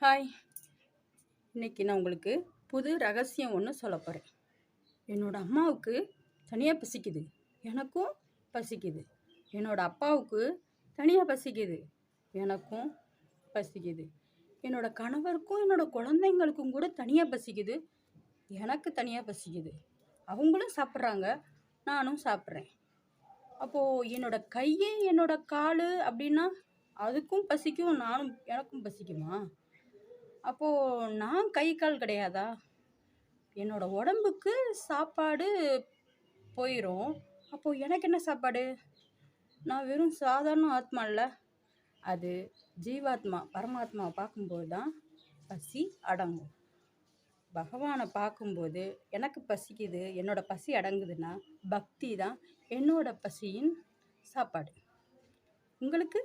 Hi. இன்னைக்கு நான் உங்களுக்கு புது ரகசியம் ஒன்று சொல்ல போகிறேன் என்னோடய அம்மாவுக்கு தனியாக பசிக்குது. எனக்கும் பசிக்குது. என்னோடய அப்பாவுக்கு தனியாக பசிக்குது. எனக்கும் பசிக்குது. என்னோட கணவருக்கும் என்னோடய குழந்தைங்களுக்கும் கூட தனியாக பசிக்குது. எனக்கு தனியாக பசிக்குது. அவங்களும் சாப்பிட்றாங்க. நானும் சாப்பிட்றேன். அப்போது என்னோட கை என்னோட கால் அப்படின்னா அதுக்கும் பசிக்கும் நானும் எனக்கும் பசிக்குமா? அப்போது நான் கை கால் கிடையாதா? என்னோட உடம்புக்கு சாப்பாடு போயிடும் அப்போது எனக்கு என்ன சாப்பாடு? நான் வெறும் சாதாரண ஆத்மா இல்லை. அது ஜீவாத்மா பரமாத்மாவை பார்க்கும்போது தான் பசி அடங்கும். பகவானை பார்க்கும்போது எனக்கு பசிக்குது என்னோட பசி அடங்குதுன்னா பக்தி தான் என்னோட பசியின் சாப்பாடு. உங்களுக்கு?